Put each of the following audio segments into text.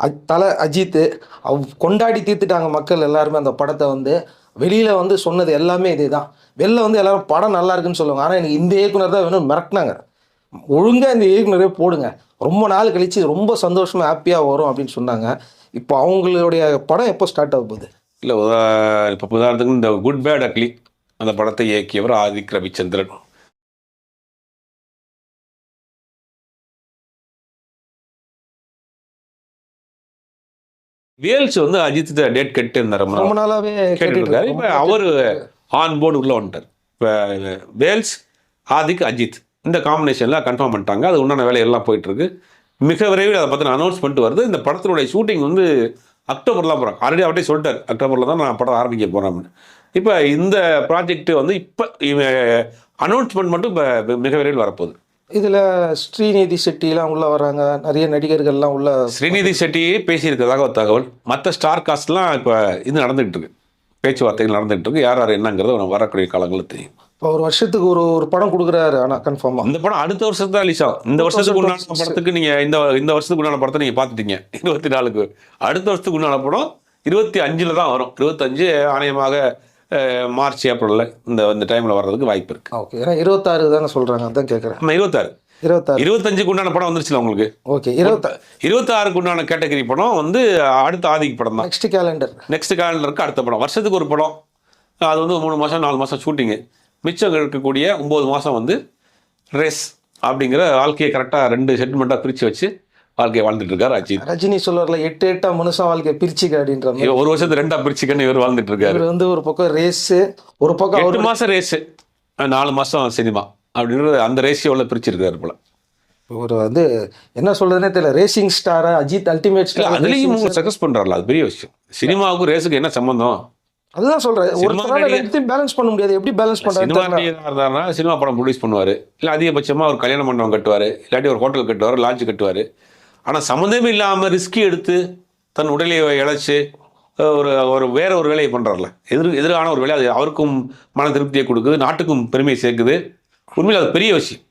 அஜ் தலை அஜித்து அவ் கொண்டாடி தீர்த்துட்டாங்க மக்கள் எல்லாருமே அந்த படத்தை வந்து வெளியில் வந்து சொன்னது எல்லாமே இதே தான் வெளில வந்து எல்லாரும் படம் நல்லா இருக்குன்னு சொல்லுவாங்க. ஆனால் எனக்கு இந்த இயக்குனர் தான் வேணும் மிரட்டினாங்க. ஒழுங்காக இந்த இயக்குனரே போடுங்க. ரொம்ப நாள் கழித்து ரொம்ப சந்தோஷமாக ஹாப்பியாக வரும் அப்படின்னு சொன்னாங்க. இப்போ அவங்களுடைய படம் எப்போ ஸ்டார்ட் ஆக போகுது? இல்லை இப்போ உதாரணத்துக்கு இந்த குட் பேட் அக்லி அந்த படத்தை இயக்கியவர் ஆதிக் ரவிச்சந்திரன். வேல்ஸ் வந்து அஜித் டேட் கெட்டு இருந்தார் ரொம்ப நாளா. ரொம்ப நாளாகவே கேட்டுருக்காரு இப்போ அவர் ஆன் போர்டு உள்ள வந்துட்டார். இப்போ வேல்ஸ் ஆதிக் அஜித். இந்த காம்பினேஷனில் கன்ஃபார்ம் பண்ணிட்டாங்க. அது உண்டான வேலையெல்லாம் போயிட்டு இருக்கு மிக விரைவில் அதை பற்றின அனௌன்ஸ்மெண்ட் வருது. இந்த படத்தினுடைய ஷூட்டிங் வந்து அக்டோபர்லாம் போகிறாங்க ஆல்ரெடி அவர்கிட்ட சொல்லிட்டார். அக்டோபரில் தான் நான் படம் ஆரம்பிக்க போகிறேன் இப்போ இந்த ப்ராஜெக்ட் வந்து இப்போ அனௌன்ஸ்மெண்ட் மட்டும் இப்போ மிக விரைவில் வரப்போகுது. இதில் ஸ்ரீநிதி செட்டிலாம் உள்ளே வராங்க நிறைய நடிகர்கள்லாம் உள்ள ஸ்ரீநிதி செட்டியே பேசியிருக்கிறதாக ஒரு தகவல். மற்ற ஸ்டார் காஸ்ட்லாம் இப்போ இது நடந்துகிட்டு இருக்கு. பேச்சுவார்த்தைகள் நடந்துகிட்டு இருக்கு. யார் யார் என்னங்கிறது வரக்கூடிய காலங்களில் தெரியும். இப்போ ஒரு வருஷத்துக்கு ஒரு ஒரு படம் கொடுக்குறாரு ஆனால் கன்ஃபார்மாக இந்த படம் அடுத்த வருஷத்துக்கு தான் ரிலீஸ் ஆகும். இந்த வருஷத்துக்கு உண்டான படத்துக்கு நீங்க இந்த இந்த வருஷத்துக்கு உண்டான படத்தை நீங்க பார்த்துட்டீங்க. இருபத்தி நாலுக்கு. அடுத்த வருஷத்துக்கு உண்டான படம் இருபத்தி அஞ்சுல தான் வரும். இருபத்தஞ்சு ஆணையமாக மார்ச் ஏப்ரல்ல இந்த இந்த டைம்ல வர்றதுக்கு வாய்ப்பு இருக்கு. ஓகே ஏன்னா இருபத்தாறு தானே சொல்கிறாங்க அதான் கேட்குறேன் நம்ம இருபத்தாறு. இருபத்தாறு. இருபத்தஞ்சுக்கு உண்டான படம் வந்துருச்சுல உங்களுக்கு? ஓகே இருபத்தாறு இருபத்தாறுக்கு உண்டான கேட்டகரி படம் வந்து அடுத்த ஆதிக்கு படம் தான். நெக்ஸ்ட் கேலண்டர் நெக்ஸ்ட் கேலண்டருக்கு அடுத்த படம். வருஷத்துக்கு ஒரு படம். அது வந்து மூணு மாதம் நாலு மாதம் ஷூட்டிங்கு மிச்சம் இருக்கக்கூடிய ஒம்பது மாதம் வந்து ரேஸ் அப்படிங்கிற வாழ்க்கையை கரெக்டாக ரெண்டு செட்டில்மெண்ட்டாக பிரித்து வச்சு வாழ்க்கையை வாழ்ந்துட்டு இருக்காரு அஜித். ரஜினி சொல்லுவார்ல எட்டு எட்டா மனுஷன் வாழ்க்கையை பிரிச்சுக்க அப்படின்ற மாதிரி. ஒரு வருஷத்து ரெண்டா பிரிச்சுக்கன்னு இவர் வாழ்ந்துட்டு இருக்காரு. இவர் வந்து ஒரு பக்கம் ரேஸு ஒரு பக்கம் அவர் மாசம் ரேஸ் நாலு மாசம் சினிமா அப்படின்றது அந்த ரேஷியோவில் பிரிச்சிருக்காரு போல. ஒரு வந்து என்ன சொல்றதுனே தெரியல ரேசிங் ஸ்டாரா அஜித் அல்டிமேட் ஸ்டார் அதுலயும் சக்சஸ் பண்றாருல அது பெரிய விஷயம். சினிமாவுக்கும் ரேஸுக்கு என்ன சம்பந்தம்? அதுதான் சொல்றேன் ஒரு. ரெண்டுத்தையும் பேலன்ஸ் பண்ண முடியாது எப்படி பேலன்ஸ் பண்றாரு சினிமா படம் ப்ரொடியூஸ் பண்ணுவார். இல்லை அதிகபட்சமாக ஒரு கல்யாண மண்டபம் கட்டுவார் இல்லாட்டி ஒரு ஹோட்டல் கட்டுவார் லாட்ஜ் கட்டுவார். ஆனால் சம்மந்தமே இல்லாமல் ரிஸ்கி எடுத்து தன் உடலை இழைச்சி ஒரு ஒரு வேற ஒரு வேலையை பண்ணுறாருல எதிர் எதிரான ஒரு வேலை அது அவருக்கும் மன திருப்தியை கொடுக்குது நாட்டுக்கும் பெருமையை சேர்க்குது. உண்மையில் அது பெரிய விஷயம்.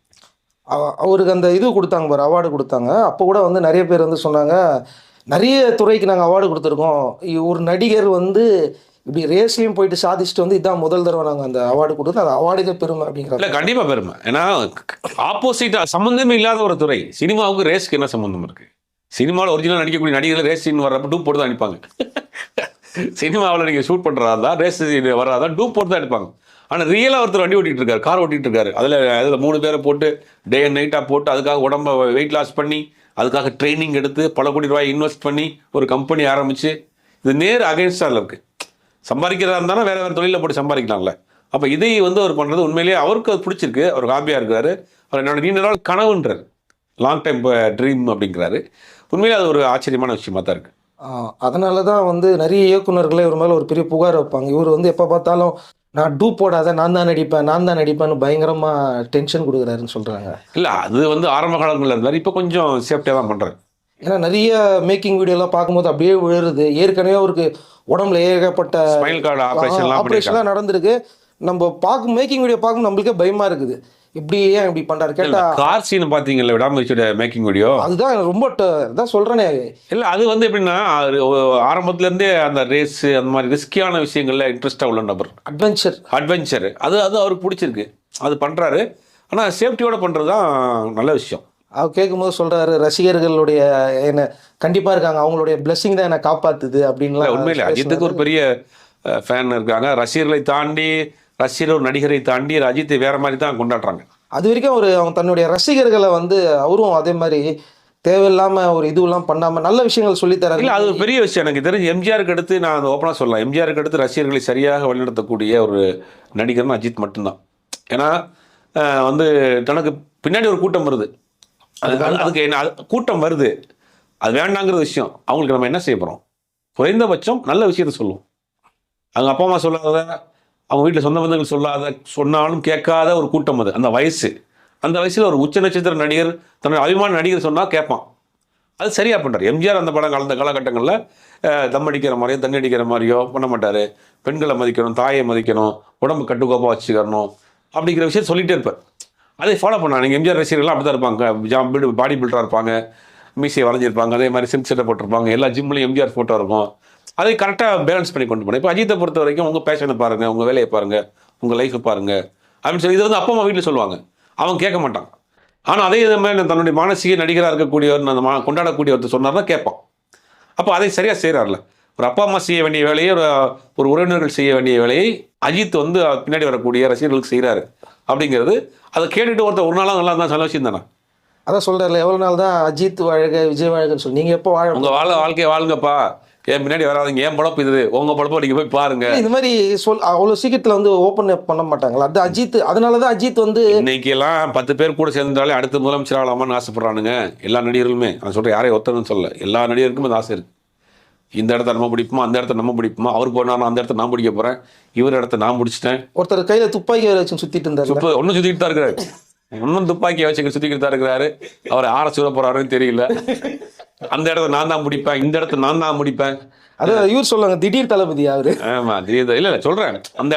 அவ- அவருக்கு அந்த இது கொடுத்தாங்க பாரு அவார்டு கொடுத்தாங்க. அப்போ கூட வந்து நிறைய பேர் வந்து சொன்னாங்க நிறைய துறைக்கு நாங்கள் அவார்டு கொடுத்துருக்கோம். ஒரு நடிகர் வந்து இப்படி ரேஸ்லையும் போயிட்டு சாதிச்சுட்டு வந்து இதான் முதல் தடவை நாங்கள் அந்த அவார்டு கொடுத்து அந்த அவார்டுக்கே பெருமை அப்படிங்கிற இல்லை கண்டிப்பாக பெருமை. ஏன்னா ஆப்போசிட்டாக சம்மந்தமே இல்லாத ஒரு துறை. சினிமாவுக்கு ரேஸ்க்கு என்ன சம்மந்தம் இருக்கு? சினிமாவில் ஒரிஜினல் நடிக்கக்கூடிய நடிகர்கள் ரேஸ் சீன் வர்றப்ப டூப் போட்டு தான் அடிப்பாங்க சினிமாவில் நீங்கள் ஷூட் பண்ணுறதா இருந்தால் ரேஸ் சீன் வராதா டூப் போட்டு தான் அடிப்பாங்க ஆனால் ரியலாக ஒருத்தர் வண்டி ஓட்டிட்டு இருக்காரு கார் ஓட்டிட்டு இருக்காரு அதில் அதில் மூணு பேரை போட்டு டே அண்ட் நைட்டாக போட்டு அதுக்காக உடம்ப வெயிட் லாஸ் பண்ணி அதுக்காக ட்ரைனிங் எடுத்து பல கோடி ரூபாய் இன்வெஸ்ட் பண்ணி ஒரு கம்பெனி ஆரம்பிச்சு இது நேர் அகைன்ஸ்டாக இருக்கு. சம்பாதிக்கிறதா இருந்தாலும் வேற வேறு தொழிலில் போட்டு சம்பாதிக்கலாம்ல. அப்போ இதை வந்து அவர் பண்ணுறது உண்மையிலேயே அவருக்கு அது பிடிச்சிருக்கு. அவர் ஹாப்பியாக இருக்கிறாரு. அவர் என்னோட நீண்ட நாள் கனவுன்றார். லாங் டைம் ட்ரீம் அப்படிங்கிறாரு. உண்மையிலே அது ஒரு ஆச்சரியமான விஷயமா தான் இருக்குது அதனால தான் வந்து நிறைய இயக்குனர்களே இவர் மேலே ஒரு பெரிய புகார் வைப்பாங்க. இவர் வந்து எப்போ பார்த்தாலும் நான் டூ போடாத நான் தான் நடிப்பேன் நான் தான் நடிப்பேன்னு பயங்கரமாக டென்ஷன் கொடுக்குறாருன்னு சொல்கிறாங்க இல்லை அது வந்து ஆரம்ப காலங்களில் இருந்தார். இப்போ கொஞ்சம் சேஃப்டியாக தான் பண்ணுறாரு ஏன்னா நிறைய மேக்கிங் வீடியோலாம் பார்க்கும்போது அப்படியே விழுறது. ஏற்கனவே அவருக்கு உடம்புல ஏகப்பட்ட ஆப்ரேஷன்லாம் நடந்திருக்கு. நம்ம பார்க்கும் மேக்கிங் வீடியோ பார்க்கும் நம்மளுக்கே பயமா இருக்குது. இப்படி ஏன் இப்படி பண்றாரு? கேட்டா கார் சீன் பார்த்தீங்கல்ல விடாமுயற்சியோட மேக்கிங் வீடியோ அதுதான் ரொம்ப அதான் சொல்றேனே. இல்லை அது வந்து எப்படின்னா அது ஆரம்பத்துல இருந்தே அந்த ரேஸ் அந்த மாதிரி ரிஸ்கியான விஷயங்கள்ல இன்ட்ரெஸ்டாக உள்ள நபர். அட்வென்ச்சர் அட்வென்ச்சர் அது அது அவருக்கு பிடிச்சிருக்கு. அது பண்ணுறாரு ஆனால் சேஃப்டியோட பண்ணுறது தான் நல்ல விஷயம். அவர் கேட்கும்போது சொல்றாரு ரசிகர்களுடைய என்ன கண்டிப்பா இருக்காங்க அவங்களுடைய blessing தான் என்னை காப்பாத்துது இல்லை அப்படின்லாம் உண்மையில அஜித்துக்கு ஒரு பெரிய ஃபேன் இருக்காங்க. ரசிகர்களை தாண்டி ரசிகர் ஒரு நடிகரை தாண்டி அஜித்தை வேற மாதிரி தான் கொண்டாடுறாங்க. அது வரைக்கும் அவர் அவங்க தன்னுடைய ரசிகர்களை வந்து அவரும் அதே மாதிரி தேவையில்லாம ஒரு இதுவெல்லாம் பண்ணாம நல்ல விஷயங்கள் சொல்லி தராரு. இல்லை அது ஒரு பெரிய விஷயம். எனக்கு தெரிஞ்சு எம்ஜிஆருக்கு அடுத்து நான் அதை ஓப்பனாக சொல்லலாம். எம்ஜிஆருக்கு அடுத்து ரசிகர்களை சரியாக வழிநடத்தக்கூடிய ஒரு நடிகர்னா அஜித் மட்டும்தான். ஏன்னா வந்து தனக்கு பின்னாடி ஒரு கூட்டம் வருது. அதுக்கு என்ன கூட்டம் வருது. அது வேண்டாங்கிற விஷயம். அவங்களுக்கு நம்ம என்ன செய்ய போகிறோம் குறைந்தபட்சம் நல்ல விஷயத்த சொல்லுவோம். அவங்க அப்பா அம்மா சொல்லாத அவங்க வீட்டில் சொந்த பந்தங்கள் சொல்லாத சொன்னாலும் கேட்காத ஒரு கூட்டம் அது. அந்த வயசு. அந்த வயசில் ஒரு உச்ச நட்சத்திர நடிகர் தன்னுடைய அபிமான நடிகர் சொன்னால் கேட்பான். அது சரியாக பண்ணுறாரு எம்ஜிஆர் அந்த படம் கலந்த காலகட்டங்களில் தம் அடிக்கிற மாதிரியோ தண்ணி அடிக்கிற மாதிரியோ பண்ண மாட்டார். பெண்களை மதிக்கணும் தாயை மதிக்கணும் உடம்பு கட்டுக்கோப்பாக வச்சுக்கணும் அப்படிங்கிற விஷயம் சொல்லிகிட்டே இருப்பார். அதை ஃபாலோ பண்ணா நீங்கள் எம்ஜிஆர் ரசிகர்கள்லாம் அப்படி தான் இருப்பாங்க. ஜாம் பாடி பில்டராக இருப்பாங்க. மீசையை வளைஞ்சிருப்பாங்க. அதே மாதிரி சிம் செட்டை போட்டிருப்பாங்க. எல்லா ஜிம்லையும் எம்ஜிஆர் ஃபோட்டோ இருக்கும். அதை கரெக்டாக பேலன்ஸ் பண்ணி கொண்டு போனேன் இப்போ அஜித்தை பொறுத்த வரைக்கும் உங்கள் பேஷனை பாருங்கள் உங்கள் வேலையை பாருங்கள் உங்கள் லைஃப்பை பாருங்கள் அப்படின்னு சொல்லி இது வந்து அப்பா அம்மா வீட்டில் சொல்லுவாங்க. அவன் கேட்க மாட்டான் ஆனால் அதே இது மாதிரி தன்னுடைய மானசீக நடிகராக இருக்கக்கூடியவர் அந்த மா கொண்டாடக்கூடிய ஒருத்தர் சொன்னார்னா கேட்பான். அப்போ அதை சரியாக செய்கிறார்ல ஒரு அப்பா அம்மா செய்ய வேண்டிய வேலையை ஒரு ஒரு உறவினர்கள் செய்ய வேண்டிய வேலையை அஜித் வந்து பின்னாடி வரக்கூடிய ரசிகர்களுக்கு செய்கிறாரு அப்படிங்கிறது அதை கேட்டுட்டு ஒருத்தர் ஒரு நாளாக நல்லா தான் நல்ல விஷயம் தானே? அதான் சொல்கிறார்ல எவ்வளோ நாள் தான் அஜித் வாழ்க விஜய் வாழ்கன்னு சொல்லி. நீங்கள் எப்போ வாழ உங்கள் வாழ வாழ்க்கையை வாழுங்கப்பா. என் பின்னாடி வராதீங்க என் பழப்பு இது? உங்கள் பழப்பை நீங்கள் போய் பாருங்க. இந்த மாதிரி சொல் அவ்வளோ சீக்கிரத்தில் வந்து ஓப்பன் பண்ண மாட்டாங்களா? அது அஜித் அதனால தான் அஜித் வந்து இன்னைக்கு எல்லாம் பத்து பேர் கூட சேர்ந்தாலே அடுத்த முதலமைச்சர் ஆகலாமான்னு ஆசைப்படுறானுங்க. எல்லா நடிகர்களுமே. நான் சொல்கிறேன் யாரையும் ஒத்தனும் சொல்ல எல்லா நடிகருக்கும் அந்த ஆசை இருக்கு. இந்த இடத்த நம்ம பிடிப்போமா அந்த இடத்த நம்ம பிடிப்போமா? அவர் போனாலும் அந்த இடத்த நான் பிடிக்க போகிறேன் இவர் இடத்த நான் பிடிச்சிட்டேன். ஒருத்தர் கையில் துப்பாக்கி வச்சு சுற்றிட்டு இருந்தார் இப்போ ஒன்றும் சுற்றிட்டு தான் இருக்கிறாரு இன்னும் துப்பாக்கியை வச்சு சுற்றிக்கிட்டு தான் இருக்கிறாரு. அவர் ஆற சுட போகிறாருன்னு தெரியல. அந்த இடத்த நான் தான் முடிப்பேன் இந்த இடத்த நான் தான் முடிப்பேன் அதான் இவர் சொல்லுவாங்க திடீர் தளபதி அவரு. ஆமா தெரியுது இல்ல இல்ல சொல்றேன். அந்த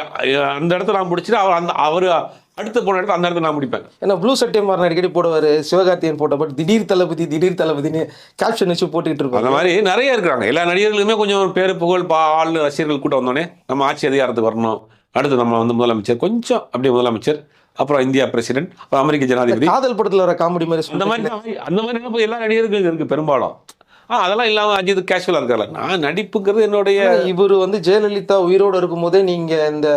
அந்த இடத்த நான் முடிச்சுட்டு அவர் அந்த அவர் அடுத்து போன இடத்த அந்த இடத்த நான் முடிப்பேன். ஏன்னா ப்ளூ சட்டை மாறன் அடிக்கடி போடுவார் சிவகார்த்தியன் போட்ட பட் திடீர் தளபதி திடீர் தளபதின்னு கேப்ஷன் வச்சு போட்டுக்கிட்டு அந்த இருப்பாங்க மாதிரி நிறைய இருக்கிறாங்க. எல்லா நடிகர்களுமே கொஞ்சம் பேரு புகழ் பா ஆள் ரசிகர்கள் கூட்டம் வந்தோடனே நம்ம ஆட்சி அதிகாரத்துக்கு வரணும். அடுத்து நம்ம வந்து முதலமைச்சர் கொஞ்சம் அப்படியே முதலமைச்சர் அப்புறம் இந்தியா பிரசிடென்ட் அப்புறம் அமெரிக்க ஜனாதிபதி. காதல் படத்துல வர காமெடி மாதிரி அந்த மாதிரி அந்த மாதிரி எல்லா நடிகர்களுக்கும் இருக்கு பெரும்பாலும். ஆ அதெல்லாம் இல்லாம அஜித் கேஷுவலா இருக்காரு நான் நடிப்புங்கிறது என்னுடைய இவர் வந்து ஜெயலலிதா உயிரோடு இருக்கும்போதே நீங்க இந்த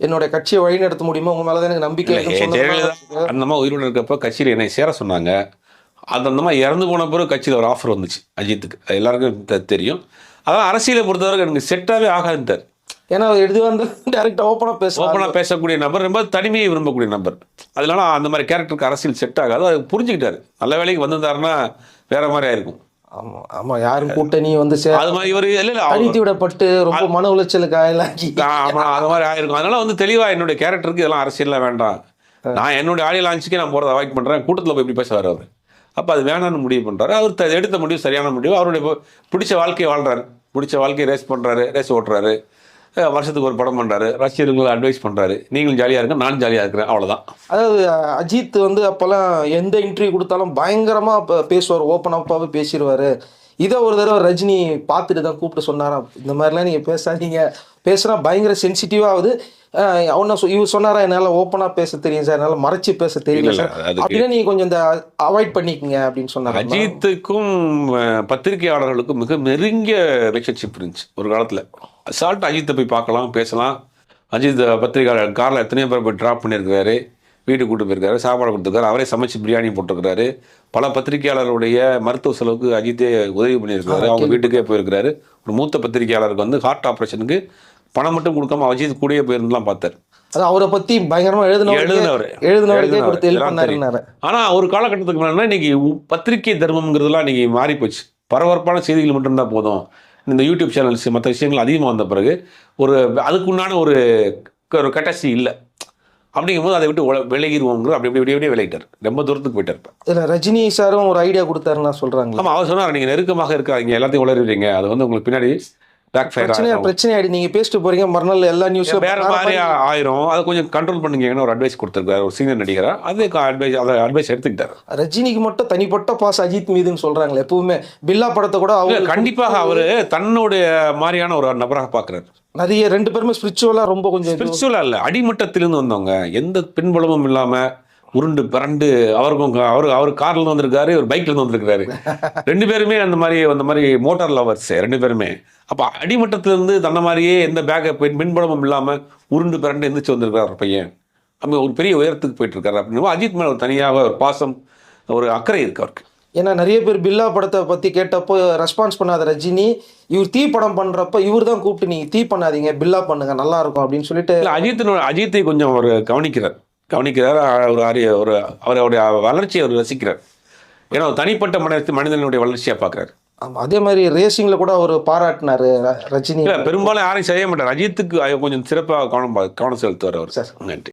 என்னோட கட்சியை வழி நடத்த முடியுமா? உங்க மேலதான் எனக்கு நம்பிக்கை ஜெயலலிதா சொன்னதுனால அந்த மாதிரி உயிரோடு இருக்கப்ப கட்சியில் என்னை சேர சொன்னாங்க. அந்த மாதிரி இறந்து போன பிறகு கட்சியில் ஒரு ஆஃபர் வந்துச்சு அஜித்துக்கு. எல்லாருக்கும் தெரியும். அதான் அரசியலை பொறுத்தவரைக்கும் எனக்கு செட்டாகவே ஆகாதுட்டார் ஏன்னா அவர் எது வந்து டைரக்டா ஓப்பனா பேசுவாங்க ஓப்பனாக பேசக்கூடிய நபர் ரொம்ப தனிமையை விரும்பக்கூடிய நபர். அதனால அந்த மாதிரி கேரக்டருக்கு அரசியல் செட் ஆகாது. அது புரிஞ்சுக்கிட்டாரு. நல்ல வேலைக்கு வந்திருந்தாருன்னா வேற மாதிரி ஆயிருக்கும். ஆமா ஆமா யாரும் கூட்டணி வந்து அது மாதிரி இவர் இல்லை இல்லை அழித்து விடப்பட்டு ரொம்ப மன உளைச்சலுக்கு ஆயலாக்கி ஆமா அது மாதிரி ஆயிருக்கும். அதனால வந்து தெளிவா என்னுடைய கேரக்டருக்கு இதெல்லாம் அரசியல்லாம் வேண்டாம். நான் என்னுடைய ஆடியோ லான்ச்சுக்கே நான் போகிறத அவாய்ட் பண்றேன். கூட்டத்தில் போய் இப்படி பேசுவார் அவர். அப்போ அது வேணாம்னு முடிவு பண்றாரு. அவர் எடுத்த முடிவு சரியான முடிவு. அவருடைய பிடிச்ச வாழ்க்கையை வாழ்றாரு. பிடிச்ச வாழ்க்கையை ரேஸ் பண்றாரு ரேஸ் ஓட்டுறாரு. வருஷத்துக்கு ஒரு படம் பண்றாரு. ரசிகர்களுக்கு அட்வைஸ் பண்றாரு. நீங்களும் ஜாலியா இருங்க நானும் ஜாலியா இருக்கிறேன். அவ்வளவுதான். அதாவது அஜித் வந்து அப்போல்லாம் எந்த இன்டர்வியூ கொடுத்தாலும் பயங்கரமா ப- பேசுவார். ஓப்பன் அப்பாவே பேசிடுவாரு இதை ஒரு தடவை ரஜினி பார்த்துட்டு தான் கூப்பிட்டு சொன்னாராம் இந்த மாதிரிலாம் நீங்கள் பேசாதீங்க. பேசுனா பயங்கர சென்சிட்டிவாக ஆகுது. அவன இவர் சொன்னாரா? என்னால் ஓப்பனாக பேச தெரியும் சார். என்னால் மறைச்சு பேச தெரியல சார். அப்படின்னா நீங்கள் கொஞ்சம் இந்த அவாய்ட் பண்ணிக்கங்க அப்படின்னு சொன்னாங்க அஜித்துக்கும் பத்திரிகையாளர்களுக்கும் மிக நெருங்கிய ரிலேஷன்ஷிப் இருந்துச்சு ஒரு காலத்தில். அசால்ட் அஜித்தை போய் பார்க்கலாம் பேசலாம். அஜித் பத்திரிகையாளர் காரில் எத்தனையோ பேர் போய் ட்ராப் பண்ணியிருக்காரு வீட்டுக்கு கூட்டு போயிருக்காரு சாப்பாடு கொடுத்துருக்காரு அவரே சமைச்சு பிரியாணி போட்டிருக்காரு பல பத்திரிகையாளருடைய மருத்துவ செலவுக்கு அஜித்தே உதவி பண்ணியிருக்காரு அவங்க வீட்டுக்கே போயிருக்காரு ஒரு மூத்த பத்திரிகையாளருக்கு வந்து ஹார்ட் ஆப்ரேஷனுக்கு பணம் மட்டும் கொடுக்காம அஜித் கூடயே போயிருந்துலாம் பார்த்தார். அது அவரை பற்றி பயங்கரமாக எழுதினவர் எழுதினவர். எழுதினவருக்கே கொடுத்து ஹெல்ப். பண்ணாருன்னாரு. ஆனா ஒரு காலகட்டத்துக்கு முன்னாடி இன்னைக்கு பத்திரிகை தர்மம்ங்கிறதுலாம் இன்னைக்கு மாறி போச்சு பரபரப்பான செய்திகள் மட்டும்தான் போதும். இந்த யூடியூப் சேனல்ஸ் மற்ற விஷயங்கள் அதிகமாக வந்த பிறகு ஒரு அதுக்குண்டான ஒரு ஒரு கட்டசி இல்லை. அப்படிங்கும்போது அதை விட்டு விலகிருவோங்கிறது அப்படி இப்படி இப்படியே விலகிட்டார். ரொம்ப தூரத்துக்கு போயிட்டார். இதில் ரஜினி சாரும் ஒரு ஐடியா கொடுத்தாருன்னா சொல்கிறாங்களா ஆமா அவர் சொன்னார் நீங்க நெருக்கமாக இருக்காதீங்க. எல்லாத்தையும் உளறிடுறீங்க. அது வந்து உங்களுக்கு பின்னாடி பேக் ஃபயர் பிரச்சனை பிரச்சனை ஆயிடு நீங்க பேசிட்டு போறீங்க மறுநாள் எல்லா நியூஸும் வேற மாதிரி ஆயிரும். அதை கொஞ்சம் கண்ட்ரோல் பண்ணுங்கன்னு ஒரு அட்வைஸ் கொடுத்துருக்காரு. ஒரு சீனியர் நடிகரா அது அட்வைஸ் அதை அட்வைஸ் எடுத்துக்கிட்டார். ரஜினிக்கு மட்டும் தனிப்பட்ட பாஸ் அஜித் மீதுன்னு சொல்றாங்களே எப்பவுமே. பில்லா படத்தை கூட அவங்க கண்டிப்பாக அவரு தன்னுடைய மாதிரியான ஒரு நபராக பார்க்குறாரு. நிறைய ரெண்டு பேருமே ஸ்பிரிச்சுவலா ரொம்ப கொஞ்சம் ஸ்பிரிச்சுவலாக இல்லை அடிமட்டத்திலிருந்து வந்தவங்க. எந்த பின்புலமும் இல்லாமல் உருண்டு பிறண்டு அவருக்கும் அவர் அவர் கார்ல வந்திருக்காரு ஒரு பைக்ல இருந்து வந்திருக்காரு. ரெண்டு பேருமே அந்த மாதிரி அந்த மாதிரி மோட்டார் லவர்ஸ் ரெண்டு பேருமே. அப்போ அடிமட்டத்திலிருந்து தன்ன மாதிரியே எந்த பேக்கை பின் பின்புலமும் இல்லாமல் உருண்டு பிறண்டு எந்திரிச்சு வந்திருக்காரு பையன். அப்போ ஒரு பெரிய உயரத்துக்கு போயிட்டு இருக்காரு அப்படின்னு அஜித் மேல ஒரு தனியாக ஒரு பாசம் ஒரு அக்கறை இருக்கு அவருக்கு. ஏன்னா நிறைய பேர் பில்லா படத்தை பத்தி கேட்டப்போ ரெஸ்பான்ஸ் பண்ணாத ரஜினி இவர் தீ படம் பண்றப்ப இவர் தான் கூப்பிட்டு நீங்க தீ பண்ணாதீங்க பில்லா பண்ணுங்க நல்லா இருக்கும் அப்படின்னு சொல்லிட்டு அஜித்தினோட அஜித்தை கொஞ்சம் அவர் கவனிக்கிறார். கவனிக்கிறார். ஒரு அரிய ஒரு அவருடைய வளர்ச்சியை அவர் ரசிக்கிறார். ஏன்னா தனிப்பட்ட மனித மனிதனுடைய வளர்ச்சியை பார்க்குறாரு. ஆமா, அதே மாதிரி ரேசிங்ல கூட அவர் பாராட்டினாரு ரஜினி. பெரும்பாலும் யாரையும் செய்ய மாட்டார். அஜித்துக்கு கொஞ்சம் சிறப்பாக கவனம் கவனம் செலுத்துவார் அவர். சரி. நன்றி.